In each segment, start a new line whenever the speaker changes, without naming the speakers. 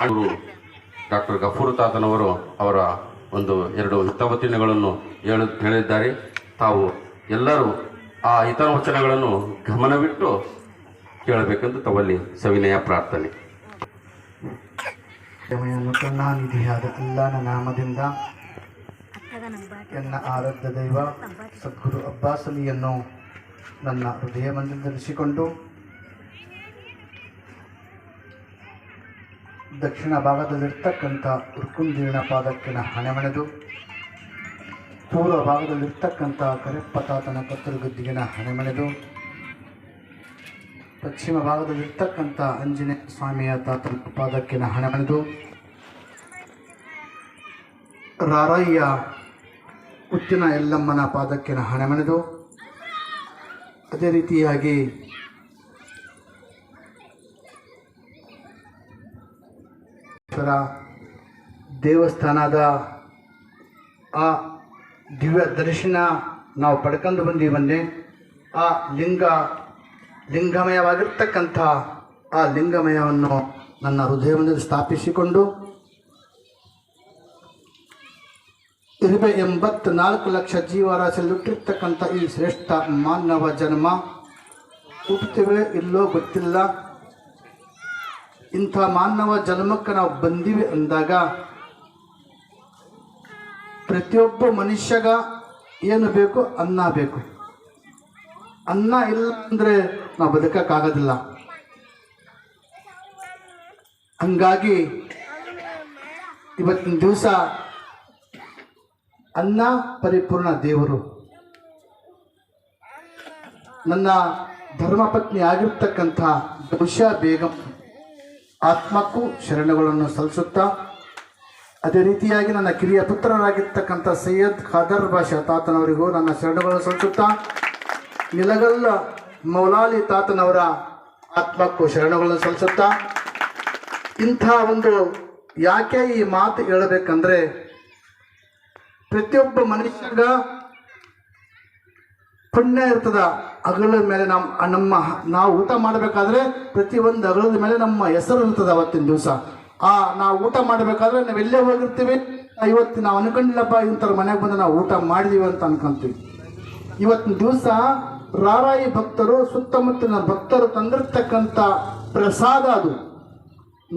ಅವರು ಡಾಕ್ಟರ್ ಗಫೂರ್ ತಾತನವರು ಅವರ ಒಂದು ಎರಡು ಹಿತವಚನಗಳನ್ನು ಹೇಳು ಹೇಳಿದ್ದಾರೆ. ತಾವು ಎಲ್ಲರೂ ಆ ಹಿತವಚನಗಳನ್ನು ಗಮನವಿಟ್ಟು ಕೇಳಬೇಕೆಂದು ತಮ್ಮಲ್ಲಿ ಸವಿನಯ ಪ್ರಾರ್ಥನೆ.
ಕರುಣಾನಿಧಿಯಾದ ಅಲ್ಲಾನ ನಾಮದಿಂದ ನನ್ನ ಆರಾಧ್ಯ ದೈವ ಸದ್ಗುರು ಅಬ್ಬಾಸಲಿಯನ್ನು ನನ್ನ ಹೃದಯ ಮಂದಿರದಲ್ಲಿಸಿಕೊಂಡು ದಕ್ಷಿಣ ಭಾಗದಲ್ಲಿರ್ತಕ್ಕಂಥ ಉರ್ಕುಂದೀರ್ಣ ಪಾದಕ್ಕಿನ ಹಣೆಮಣೆದು, ಪೂರ್ವ ಭಾಗದಲ್ಲಿರ್ತಕ್ಕಂಥ ಕರೆಪ್ಪತಾತನ ಕತ್ತಲುಗದ್ದಿಗಿನ ಹಣೆಮಣೆದು, ಪಶ್ಚಿಮ ಭಾಗದಲ್ಲಿರ್ತಕ್ಕಂಥ ಆಂಜನೇಯ ಸ್ವಾಮಿಯ ತಾತನ ಪಾದಕ್ಕಿನ ಹಣೆಮಣೆದು, ರಾರಯ್ಯ ಉತ್ತಿನ ಎಲ್ಲಮ್ಮನ ಪಾದಕ್ಕಿನ ಹಣೆಮಣೆದು, ಅದೇ ರೀತಿಯಾಗಿ ದೇವಸ್ಥಾನದ ಆ ದಿವ್ಯ ದರ್ಶನ ನಾವು ಪಡ್ಕೊಂಡು ಬಂದೀವನ್ನೇ ಆ ಲಿಂಗ, ಲಿಂಗಮಯವಾಗಿರ್ತಕ್ಕಂಥ ಆ ಲಿಂಗಮಯವನ್ನು ನನ್ನ ಹೃದಯವನ್ನು ಸ್ಥಾಪಿಸಿಕೊಂಡು ಇರುವೆ ಎಂಬತ್ನಾಲ್ಕು ಲಕ್ಷ ಜೀವರಾಶಿಯಲ್ಲಿಟ್ಟಿರ್ತಕ್ಕಂಥ ಈ ಶ್ರೇಷ್ಠ ಮಾನವ ಜನ್ಮ ಹುಟ್ಟುತ್ತೇವೆ ಇಲ್ಲೋ ಗೊತ್ತಿಲ್ಲ. ಇಂಥ ಮಾನವ ಜನ್ಮಕ್ಕೆ ನಾವು ಬಂದೀವಿ ಅಂದಾಗ ಪ್ರತಿಯೊಬ್ಬ ಮನುಷ್ಯಗ ಏನು ಬೇಕು ಅನ್ನ ಬೇಕು. ಅನ್ನ ಇಲ್ಲ ಅಂದರೆ ನಾವು ಬದುಕಕ್ಕಾಗೋದಿಲ್ಲ. ಹಂಗಾಗಿ ಇವತ್ತಿನ ದಿವಸ ಅನ್ನ ಪರಿಪೂರ್ಣ ದೇವರು. ನನ್ನ ಧರ್ಮಪತ್ನಿ ಆಗಿರ್ತಕ್ಕಂಥ ಬಹುಶಃ ಬೇಗಂ ಆತ್ಮಕ್ಕೂ ಶರಣಗಳನ್ನು ಸಲ್ಲಿಸುತ್ತಾ, ಅದೇ ರೀತಿಯಾಗಿ ನನ್ನ ಕಿರಿಯ ಪುತ್ರರಾಗಿರ್ತಕ್ಕಂಥ ಸೈಯದ್ ಖಾದರ್ ಬಾಷಾ ತಾತನವರಿಗೂ ನನ್ನ ಶರಣಗಳನ್ನು ಸಲ್ಲಿಸುತ್ತಾ, ನಿಲಗಲ್ಲ ಮೌಲಾಲಿ ತಾತನವರ ಆತ್ಮಕ್ಕೂ ಶರಣಗಳನ್ನು ಸಲ್ಲಿಸುತ್ತಾ, ಇಂಥ ಒಂದು ಯಾಕೆ ಈ ಮಾತು ಹೇಳಬೇಕಂದ್ರೆ, ಪ್ರತಿಯೊಬ್ಬ ಮನುಷ್ಯಗ ಪುಣ್ಯ ಇರ್ತದ ಅಗಲದ ಮೇಲೆ ನಮ್ಮ ನಮ್ಮ, ನಾವು ಊಟ ಮಾಡಬೇಕಾದ್ರೆ ಪ್ರತಿಯೊಂದು ಅಗಲದ ಮೇಲೆ ನಮ್ಮ ಹೆಸರು ಇರ್ತದೆ ಅವತ್ತಿನ ದಿವಸ. ಆ, ನಾವು ಊಟ ಮಾಡಬೇಕಾದ್ರೆ ನಾವು ಎಲ್ಲೇ ಹೋಗಿರ್ತೀವಿ. ಇವತ್ತು ನಾವು ಅನ್ಕೊಂಡಿಲ್ಲಪ್ಪ ಇಂಥವ್ರ ಮನೆಗೆ ಬಂದು ನಾವು ಊಟ ಮಾಡಿದೀವಿ ಅಂತ ಅನ್ಕೊಂತೀವಿ. ಇವತ್ತಿನ ದಿವಸ ರಾರಾಯಿ ಭಕ್ತರು, ಸುತ್ತಮುತ್ತಲಿನ ಭಕ್ತರು ತಂದಿರ್ತಕ್ಕಂಥ ಪ್ರಸಾದ ಅದು.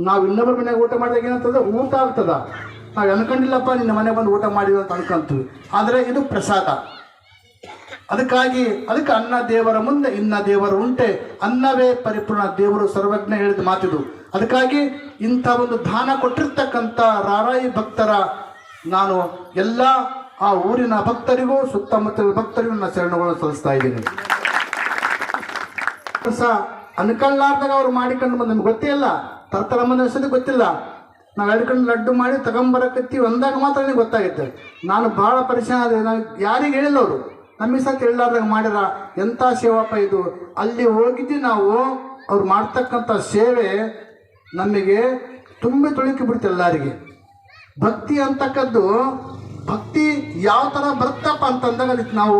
ನಾವು ಇನ್ನೊಬ್ಬರ ಮನೆಗೆ ಊಟ ಮಾಡಿದಾಗ ಏನಂತಂದ್ರೆ ಊಟ ಆಗ್ತದ. ನಾವು ಅನ್ಕೊಂಡಿಲ್ಲಪ್ಪ, ನಿನ್ನ ಮನೆಗೆ ಬಂದು ಊಟ ಮಾಡಿದ್ವಿ ಅಂತ ಅನ್ಕೊಂತೀವಿ. ಆದರೆ ಇದು ಪ್ರಸಾದ. ಅದಕ್ಕಾಗಿ ಅದಕ್ಕೆ ಅನ್ನ ದೇವರ ಮುಂದೆ ಇನ್ನ ದೇವರು ಉಂಟೆ ಅನ್ನವೇ ಪರಿಪೂರ್ಣ ದೇವರು ಸರ್ವಜ್ಞ ಹೇಳಿದ ಮಾತಿದು. ಅದಕ್ಕಾಗಿ ಇಂಥ ಒಂದು ದಾನ ಕೊಟ್ಟಿರ್ತಕ್ಕಂಥ ರಾರಾಯಿ ಭಕ್ತರ ನಾನು ಎಲ್ಲ ಆ ಊರಿನ ಭಕ್ತರಿಗೂ, ಸುತ್ತಮುತ್ತಲಿನ ಭಕ್ತರಿಗೂ ನನ್ನ ಶರಣಗಳನ್ನು ಸಲ್ಲಿಸ್ತಾ ಇದ್ದೀನಿ. ಸಹ ಅನ್ಕೊಳ್ಳಾರ್ದಾಗ ಅವ್ರು ಮಾಡಿಕೊಂಡು ಬಂದು ನಮ್ಗೆ ಗೊತ್ತೇ ಇಲ್ಲ. ತರ್ತರ ಮಂದಿ ಗೊತ್ತಿಲ್ಲ. ನಾವು ಹೇಳ್ಕೊಂಡು ಲಡ್ಡು ಮಾಡಿ ತಗೊಂಬರಕತ್ತಿ ಅಂದಾಗ ಮಾತ್ರ ನನಗೆ ಗೊತ್ತಾಗುತ್ತೆ. ನಾನು ಭಾಳ ಪರಿಚಯ ಆದರೆ ನಾನು ಯಾರಿಗೆ ಹೇಳಿಲ್ಲ ಅವರು. ನಮಗೆ ಸಹ ತಿಳ್ಲಾರ್ದಂಗೆ ಮಾಡ್ಯಾರ ಎಂಥ ಸೇವಪ್ಪ ಇದು? ಅಲ್ಲಿ ಹೋಗಿದ್ದು ನಾವು, ಅವ್ರು ಮಾಡ್ತಕ್ಕಂಥ ಸೇವೆ ನಮಗೆ ತುಂಬಿ ತುಳುಕಿ ಬಿಡ್ತು ಎಲ್ಲರಿಗೆ. ಭಕ್ತಿ ಅಂತಕ್ಕದ್ದು, ಭಕ್ತಿ ಯಾವ ಥರ ಬರುತ್ತಪ್ಪ ಅಂತಂದಾಗ ಅದಕ್ಕೆ ನಾವು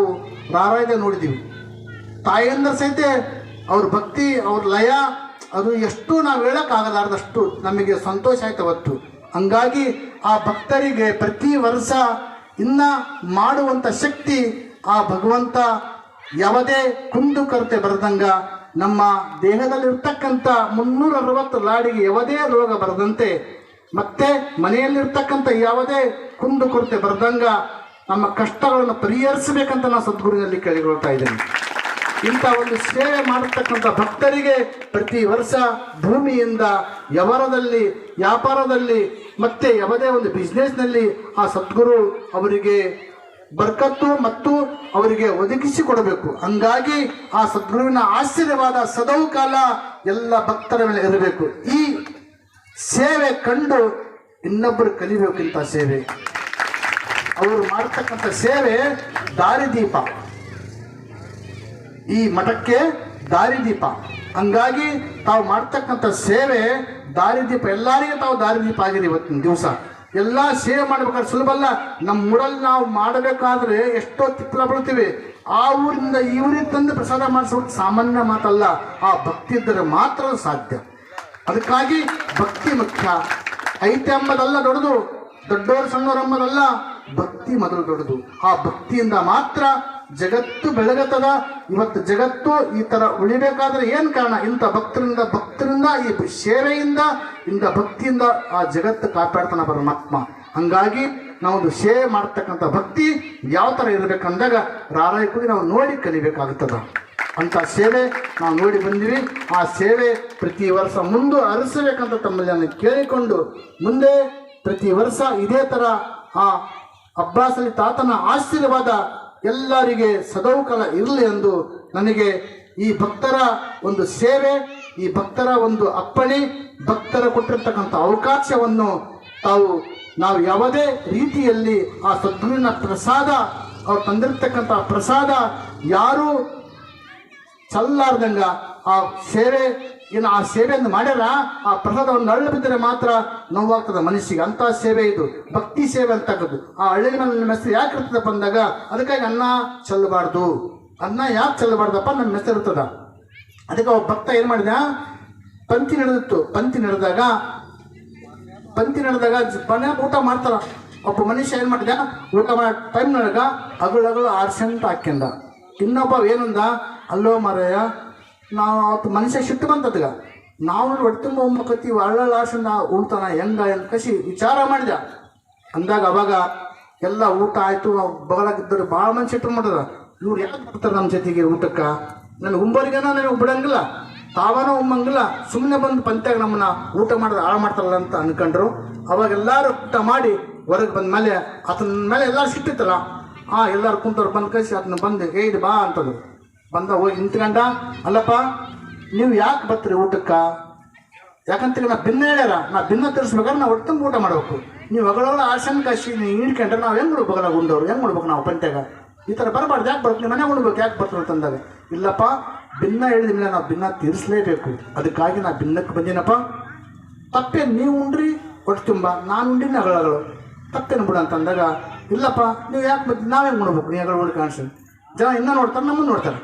ರಾರಾಯದ ನೋಡಿದ್ದೀವಿ ತಾಯಿಯಿಂದ ಸಹಿತ ಅವ್ರ ಭಕ್ತಿ, ಅವ್ರ ಲಯ, ಅದು ಎಷ್ಟು ನಾವು ಹೇಳೋಕ್ಕಾಗಲಾರ್ದಷ್ಟು ನಮಗೆ ಸಂತೋಷ ಆಯ್ತು ಅವತ್ತು. ಹಂಗಾಗಿ ಆ ಭಕ್ತರಿಗೆ ಪ್ರತಿ ವರ್ಷ ಇನ್ನ ಮಾಡುವಂಥ ಶಕ್ತಿ ಆ ಭಗವಂತ ಯಾವುದೇ ಕುಂದು ಕೊರತೆ ಬರದಂಗ ನಮ್ಮ ದೇಹದಲ್ಲಿರ್ತಕ್ಕಂಥ ಮುನ್ನೂರ ಅರವತ್ತು ಲಾಡಿಗೆ ಯಾವುದೇ ರೋಗ ಬರದಂತೆ, ಮತ್ತೆ ಮನೆಯಲ್ಲಿರ್ತಕ್ಕಂಥ ಯಾವುದೇ ಕುಂದು ಕೊರತೆ ಬರದಂಗ ನಮ್ಮ ಕಷ್ಟಗಳನ್ನು ಪರಿಹರಿಸಬೇಕಂತ ನಾನು ಸದ್ಗುರುವಿನಲ್ಲಿ ಕೇಳಿಕೊಳ್ತಾ ಇದ್ದೇನೆ. ಇಂಥ ಒಂದು ಸೇವೆ ಮಾಡತಕ್ಕಂಥ ಭಕ್ತರಿಗೆ ಪ್ರತಿ ವರ್ಷ ಭೂಮಿಯಿಂದ ವ್ಯವಹಾರದಲ್ಲಿ, ವ್ಯಾಪಾರದಲ್ಲಿ, ಮತ್ತೆ ಯಾವುದೇ ಒಂದು ಬಿಸ್ನೆಸ್ನಲ್ಲಿ ಆ ಸದ್ಗುರು ಅವರಿಗೆ ಬರ್ಕತ್ತು ಮತ್ತು ಅವರಿಗೆ ಒದಗಿಸಿ ಕೊಡಬೇಕು. ಹಂಗಾಗಿ ಆ ಸದ್ಗುರುವಿನ ಆಶ್ಚರ್ಯವಾದ ಸದೌ ಕಾಲ ಎಲ್ಲ ಭಕ್ತರ ಮೇಲೆ ಇರಬೇಕು. ಈ ಸೇವೆ ಕಂಡು ಇನ್ನೊಬ್ಬರು ಕಲಿಬೇಕು ಇಂಥ ಸೇವೆ. ಅವರು ಮಾಡ್ತಕ್ಕಂಥ ಸೇವೆ ದಾರಿದೀಪ. ಈ ಮಠಕ್ಕೆ ದಾರಿದೀಪ. ಹಂಗಾಗಿ ತಾವು ಮಾಡ್ತಕ್ಕಂಥ ಸೇವೆ ದಾರಿದೀಪ. ಎಲ್ಲರಿಗೂ ತಾವು ದಾರಿದೀಪ ಆಗಿದೆ ಇವತ್ತಿನ ದಿವಸ. ಎಲ್ಲ ಸೇವೆ ಮಾಡ್ಬೇಕಾದ್ರೆ ಸುಲಭ ಅಲ್ಲ. ನಮ್ಮ ಊರಲ್ಲಿ ನಾವು ಮಾಡಬೇಕಾದ್ರೆ ಎಷ್ಟೋ ತಿಪ್ಪಲ ಬೀಳ್ತೀವಿ ಆ ಊರಿಂದ ಈ ಊರಿಗೆ ತಂದು ಪ್ರಸಾದ ಮಾಡಿಸೋದು ಸಾಮಾನ್ಯ ಮಾತಲ್ಲ. ಆ ಭಕ್ತಿ ಇದ್ದರೆ ಮಾತ್ರ ಸಾಧ್ಯ. ಅದಕ್ಕಾಗಿ ಭಕ್ತಿ ಮುಖ್ಯ. ಐತೆ ಅಂಬದಲ್ಲ ದೊಡ್ಡದು. ದೊಡ್ಡವರು ಸಣ್ಣವರು ಅಂಬದಲ್ಲ ಭಕ್ತಿ ಮೊದಲು ದೊಡ್ಡದು. ಆ ಭಕ್ತಿಯಿಂದ ಮಾತ್ರ ಜಗತ್ತು ಬೆಳಗತ್ತದ, ಇವತ್ತು ಜಗತ್ತು ಈ ತರ ಉಳಿಬೇಕಾದ್ರೆ ಏನು ಕಾರಣ? ಇಂಥ ಭಕ್ತರಿಂದ ಭಕ್ತರಿಂದ, ಈ ಸೇವೆಯಿಂದ, ಇಂಥ ಭಕ್ತಿಯಿಂದ ಆ ಜಗತ್ತು ಕಾಪಾಡ್ತಾನ ಪರಮಾತ್ಮ. ಹಂಗಾಗಿ ನಾವು ಸೇವೆ ಮಾಡ್ತಕ್ಕಂಥ ಭಕ್ತಿ ಯಾವ ತರ ಇರಬೇಕಂದಾಗ ರಾರಾಯಕುಡಿ ನಾವು ನೋಡಿ ಕಲಿಬೇಕಾಗುತ್ತದೆ. ಅಂತ ಸೇವೆ ನಾವು ನೋಡಿ ಬಂದಿವಿ. ಆ ಸೇವೆ ಪ್ರತಿ ವರ್ಷ ಮುಂದೆ ಅರಸಬೇಕಂತ ತಮ್ಮಲ್ಲಿ ಕೇಳಿಕೊಂಡು ಮುಂದೆ ಪ್ರತಿ ವರ್ಷ ಇದೇ ತರ ಆ ಅಬ್ಬಾಸಲಿ ತಾತನ ಆಶೀರ್ವಾದ ಎಲ್ಲರಿಗೆ ಸದೌಕಲ ಇರಲಿ ಎಂದು ನನಗೆ ಈ ಭಕ್ತರ ಒಂದು ಸೇವೆ, ಈ ಭಕ್ತರ ಒಂದು ಅಪ್ಪಣೆ, ಭಕ್ತರ ಕೊಟ್ಟಿರ್ತಕ್ಕಂಥ ಅವಕಾಶವನ್ನು ತಾವು, ನಾವು ಯಾವುದೇ ರೀತಿಯಲ್ಲಿ ಆ ಸದ್ಗುರುವಿನ ಪ್ರಸಾದ, ಅವ್ರು ತಂದಿರ್ತಕ್ಕಂಥ ಪ್ರಸಾದ ಯಾರೂ ಚಲ್ಲಾರ್ದಂಗ ಆ ಸೇವೆ ಏನು ಆ ಸೇವೆಯನ್ನು ಮಾಡ್ಯಾರ, ಆ ಪ್ರಸಾದವನ್ನು ಅಳ್ಳು ಬಿದ್ದರೆ ಮಾತ್ರ ನೋವಾಗ್ತದೆ ಮನಸ್ಸಿಗೆ. ಅಂತ ಸೇವೆ ಇದು. ಭಕ್ತಿ ಸೇವೆ ಅಂತಕ್ಕದ್ದು. ಆ ಹಳ್ಳಿ ಮೇಲೆ ನಮ್ಮ ಹೆಸರು ಯಾಕೆ ಇರ್ತದೆ ಬಂದಾಗ, ಅದಕ್ಕಾಗಿ ಅನ್ನ ಚೆಲ್ಲಬಾರ್ದು. ಅನ್ನ ಯಾಕೆ ಚೆಲ್ಲಬಾರ್ದಪ್ಪ ನಮ್ಮ ಹೆಸರು ಇರ್ತದ. ಅದಕ್ಕೆ ಒಬ್ಬ ಭಕ್ತ ಏನು ಮಾಡಿದ, ಪಂಕ್ತಿ ನಡೆದಿತ್ತು. ಪಂಕ್ತಿ ನಡೆದಾಗ ಪಂಕ್ತಿ ನಡೆದಾಗ ಮನೆ ಊಟ ಮಾಡ್ತಾರ. ಒಬ್ಬ ಮನುಷ್ಯ ಏನು ಮಾಡಿದ, ಊಟ ಮಾಡೋ ಟೈಮ್ ನಡಗ ಅಗಳು ಅಗಳು ಆರ್ಸೆಂಟ್ ಹಾಕ್ಯಂದ. ಇನ್ನೊಬ್ಬ ಏನಂದ, ಅಲ್ಲೋ ಮಾರಾಯ ನಾವು ಅವತ್ತು ಮನುಷ್ಯ ಸಿಟ್ಟು ಬಂತದ್ಗ ನಾವು ಹೊಟ್ಟೆ ತುಂಬ ಒಮ್ಮಕತ್ತೀವಿ ಅಳ್ಳಳ್ಳ ಉಳ್ತಾನ ಹೆಂಗ ಕಸಿ ವಿಚಾರ ಮಾಡಿದ. ಅಂದಾಗ ಅವಾಗ ಎಲ್ಲ ಊಟ ಆಯಿತು ಬಗಲಾಗಿದ್ದರು ಭಾಳ ಮಂದಿ ಸಿಟ್ಟು ಮಾಡಿದ ಇವ್ರು ಯಾಕೆ ಬರ್ತಾರೆ ನಮ್ಮ ಜೊತೆಗೆ ಊಟಕ್ಕೆ? ನನ್ನ ಉಂಬರಿಗೆ ನನಗೆ ಬಿಡಂಗಿಲ್ಲ. ತಾವನ ಉಮ್ಮಂಗಿಲ್ಲ. ಸುಮ್ಮನೆ ಬಂದು ಪಂತ್ಯಾಗ ನಮ್ಮನ್ನ ಊಟ ಮಾಡಿದ್ರೆ ಹಾಳು ಮಾಡ್ತಾರಲ್ಲ ಅಂತ ಅನ್ಕೊಂಡ್ರು. ಅವಾಗ ಎಲ್ಲರೂ ಊಟ ಮಾಡಿ ಹೊರಗೆ ಬಂದ ಮೇಲೆ ಅದನ್ನ ಮೇಲೆ ಎಲ್ಲರೂ ಸಿಟ್ಟಿತ್ತಲ್ಲ ಆ ಎಲ್ಲರೂ ಕುಂತವ್ರು ಬಂದು ಕಳಿಸಿ ಅದನ್ನ ಬಂದು ಏಯ್ದು ಬಾ ಅಂತಂದ್ರು ಬಂದ ಹೋಗಿ ನಿಂತ್ಕೊಂಡ ಅಲ್ಲಪ್ಪ, ನೀವು ಯಾಕೆ ಬರ್ತೀರಿ ಊಟಕ್ಕೆ? ಯಾಕಂತ ನಾ ಭಿನ್ನ ಹೇಳ್ಯಾರ. ನಾ ಭಿನ್ನ ತರಿಸ್ಬೇಕಾದ್ರೆ ನಾವು ಒಟ್ಟು ಊಟ ಮಾಡಬೇಕು. ನೀವು ಹೊಗಳೊಳ ಆಸನ್ ಕಾಶಿ ಹಿಡ್ಕೊಂಡ್ರೆ ನಾವು ಹೆಂಗ್ ಬಿಡ್ಬೇಕಲ್ಲ ಉಂಡವ್ರು. ಹೆಂಗೆ ಮಾಡ್ಬೇಕು ನಾವು ಪಂತ್ಯಾಗ? ಈ ಥರ ಬರಬಾರ್ದು. ಯಾಕೆ ಬರ್ತೀವಿ ಮನೆಗೆ ಉಣ್ಬೇಕು. ಯಾಕೆ ಬರ್ತೀವಿ ಅಂತಂದಾಗ ಇಲ್ಲಪ್ಪ ಭಿನ್ನ ಹೇಳಿದ ಮೇಲೆ ನಾವು ಭಿನ್ನ ತೀರಿಸಲೇಬೇಕು. ಅದಕ್ಕಾಗಿ ನಾ ಭಿನ್ನಕ್ಕೆ ಬಂದೀನಪ್ಪ. ತಪ್ಪೇನು ನೀವು ಉಂಡ್ರಿ ಒಟ್ಟು ತುಂಬ. ನಾನು ಉಂಡಿನ ಅಗಳಗಳು ತಪ್ಪೇನು ಬಿಡು ಅಂತಂದಾಗ ಇಲ್ಲಪ್ಪ, ನೀವು ಯಾಕೆ ಬಂದು ನಾವೇನು ಉಣ್ಬೇಕು? ನೀವು ಅಗಳ ಕಾಣಿಸ್ತೀನಿ ಜನ ಇನ್ನೂ ನೋಡ್ತಾರೆ, ನಮ್ಮನ್ನು ನೋಡ್ತಾರೆ.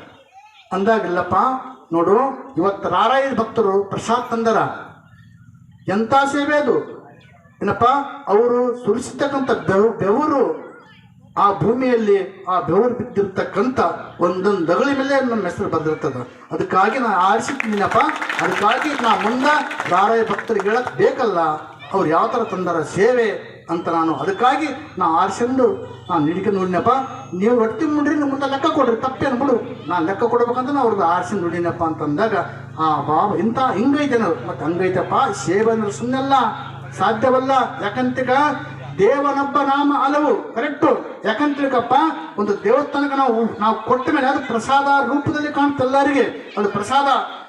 ಅಂದಾಗ ಇಲ್ಲಪ್ಪ ನೋಡು, ಇವತ್ತು ರಾರಾಯ ಭಕ್ತರು ಪ್ರಸಾದ್ ತಂದರ. ಎಂಥ ಸೇವೆ ಅದು? ಏನಪ್ಪ? ಅವರು ಸುರಿಸಿರ್ತಕ್ಕಂಥ ಬೆವು, ಬೆವರು. ಆ ಭೂಮಿಯಲ್ಲಿ ಆ ಬೆವರು ಬಿದ್ದಿರ್ತಕ್ಕಂಥ ಒಂದೊಂದು ದಗಳ ಮೇಲೆ ನಮ್ಮ ಹೆಸರು ಬಂದಿರ್ತದೆ ಅದಕ್ಕಾಗಿ ನಾನು ಆರಿಸಿದ್ದೀನಪ್ಪ ಅದಕ್ಕಾಗಿ ನಾ ಮುಂದೆ ರಾರಾಯ ಭಕ್ತರಿಗೆ ಹೇಳಕ್ಕೆ ಬೇಕಲ್ಲ. ಅವ್ರು ಯಾವ ಥರ ತಂದಾರ? ಸೇವೆ. ಅಂತ ನಾನು ಅದಕ್ಕಾಗಿ ನಾ ಆರಿಸಿಂದು ನಾನು ನಿಡಿಕೆ ನೋಡಿನಪ್ಪ. ನೀವು ಹೊಟ್ಟಿ ಮುಂಡ್ರಿ ನಿಮ್ಮ ಮುಂದೆ ಲೆಕ್ಕ ಕೊಡ್ರಿ, ತಪ್ಪೇನು ಬಿಡು. ನಾನು ಲೆಕ್ಕ ಕೊಡ್ಬೇಕಂತ ನಾ ಅವ್ರದ್ದು ಆರಿಸಿ ನೋಡಿನಪ್ಪ ಅಂತಂದಾಗ, ಆ ಬಾಬ ಇಂಥ ಹಿಂಗೈತೆ ನಾವು ಮತ್ತು ಹಂಗೈತಪ್ಪ ಸೇವೆ ಅಂದ್ರೆ ಸುಮ್ಮನೆಲ್ಲ ಸಾಧ್ಯವಲ್ಲ. ಯಾಕಂತಿಕ ದೇವನೊಬ್ಬ ನಾಮ ಹಲವು ಕರೆಕ್ಟು ಯಾಕಂತೇಳಕಪ್ಪ ಒಂದು ದೇವಸ್ಥಾನಕ್ಕೆ ನಾವು ನಾವು ಕೊಟ್ಟ ಮೇಲೆ ಅದು ಪ್ರಸಾದ ರೂಪದಲ್ಲಿ ಕಾಣ್ತಲ್ಲರಿಗೆ ಅದು ಪ್ರಸಾದ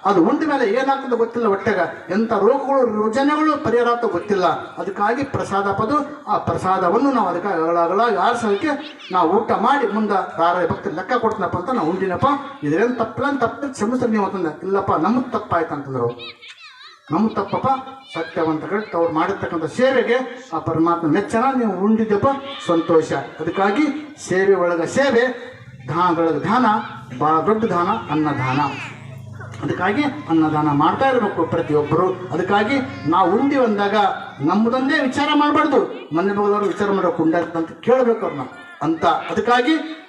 ಅದು ಉಂಡ ಮೇಲೆ ಏನಾಗ್ತದೆ ಗೊತ್ತಿಲ್ಲ ಹೊಟ್ಟೆಗ. ಎಂಥ ರೋಗಗಳು, ರುಜನೆಗಳು ಪರಿಹಾರ ಆಗ್ತದೆ ಗೊತ್ತಿಲ್ಲ. ಅದಕ್ಕಾಗಿ ಪ್ರಸಾದ ಪದು, ಆ ಪ್ರಸಾದವನ್ನು ನಾವು ಅದಕ್ಕಾಗಿ ಅಗಳಾಗಿ ಆರಿಸೋದಕ್ಕೆ ನಾವು ಊಟ ಮಾಡಿ ಮುಂದೆ ಯಾರ ಭಕ್ತಿ ಲೆಕ್ಕ ಕೊಡ್ತೀನಪ್ಪ ಅಂತ ನಾವು ಉಂಡಿನಪ್ಪ. ಇದ್ರೇನು ತಪ್ಪಿಲ್ಲ ಅಂತ ತಪ್ಪು ಕ್ಷಮಿಸ್ತಾರೆ ನೀವು ಅಂತಂದ. ಇಲ್ಲಪ್ಪ, ನಮಗೆ ತಪ್ಪಾಯ್ತು ಅಂತಂದ್ರು. ನಮ್ಮ ತಪ್ಪಪ್ಪ. ಸತ್ಯವಂತ ಕರೆಕ್ಟ್ ಅವ್ರು ಮಾಡಿರ್ತಕ್ಕಂಥ ಸೇವೆಗೆ ಆ ಪರಮಾತ್ಮ ಮೆಚ್ಚನ, ನೀವು ಉಂಡಿದ್ದಪ್ಪ ಸಂತೋಷ. ಅದಕ್ಕಾಗಿ ಸೇವೆ ಒಳಗ ಸೇವೆ, ದಾನದೊಳಗೆ ದಾನ ಭಾಳ ದೊಡ್ಡ ದಾನ, ಅನ್ನದಾನ. ಅದಕ್ಕಾಗಿ ಅನ್ನದಾನ ಮಾಡ್ತಾ ಇರಬೇಕು ಪ್ರತಿಯೊಬ್ಬರು. ಅದಕ್ಕಾಗಿ ನಾವು ಉಂಡಿ ಬಂದಾಗ ನಮ್ಮದೊಂದೇ ವಿಚಾರ ಮಾಡಬಾರ್ದು. ಮನೆ ಮಗದವರು ವಿಚಾರ ಮಾಡಬೇಕು ಉಂಡಂತ ಕೇಳಬೇಕು ಅವ್ರನ್ನ ಅಂತ. ಅದಕ್ಕಾಗಿ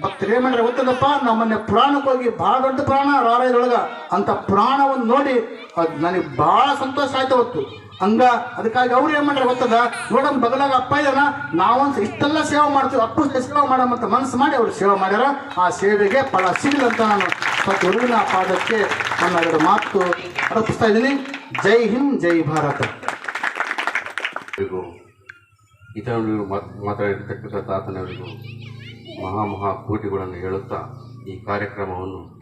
ಭಕ್ತರು ಏನು ಗೊತ್ತದಪ್ಪ? ನಮ್ಮನ್ನೇ ಪುರಾಣಕ್ಕೆ ಹೋಗಿ ಭಾಳ ದೊಡ್ಡ ಪುರಾಣ ರಾರಾಯದೊಳಗೆ ಅಂತ ಪುರಾಣವನ್ನು ನೋಡಿ ಅದು ನನಗೆ ಬಹಳ ಸಂತೋಷ ಆಯ್ತು ಅವತ್ತು. ಹಂಗ ಅದಕ್ಕಾಗಿ ಅವ್ರು ಏನು ಮಾಡ್ರೆ ಗೊತ್ತದ? ನೋಡಮ್ ಬಗಲಾಗ ಅಪ್ಪ ಇದನ್ನ ನಾವೊಂದು ಇಷ್ಟೆಲ್ಲ ಸೇವೆ ಮಾಡ್ತೀವಿ ಅಪ್ಪು ಸೇವೆ ಮಾಡಮಂತ ಮನಸ್ಸು ಮಾಡಿ ಅವ್ರು ಸೇವೆ ಮಾಡ್ಯಾರ. ಆ ಸೇವೆಗೆ ಫಲ ಸಿಗಲಂತ ನಾನು ಮತ್ತು ಗುರುವಿನ ಪಾದಕ್ಕೆ ನನ್ನ ಎರಡು ಮಾತು ಅರ್ಪಿಸ್ತಾ ಇದ್ದೀನಿ. ಜೈ ಹಿಂದ್, ಜೈ ಭಾರತ.
ಮಾತ್- ಮಾತಾಡಿರ್ತಕ್ಕಂಥ ತಾತನವರಿಗೂ ಮಹಾ ಮಹಾ ಕೋಟಿಗಳನ್ನು ಹೇಳುತ್ತಾ ಈ ಕಾರ್ಯಕ್ರಮವನ್ನು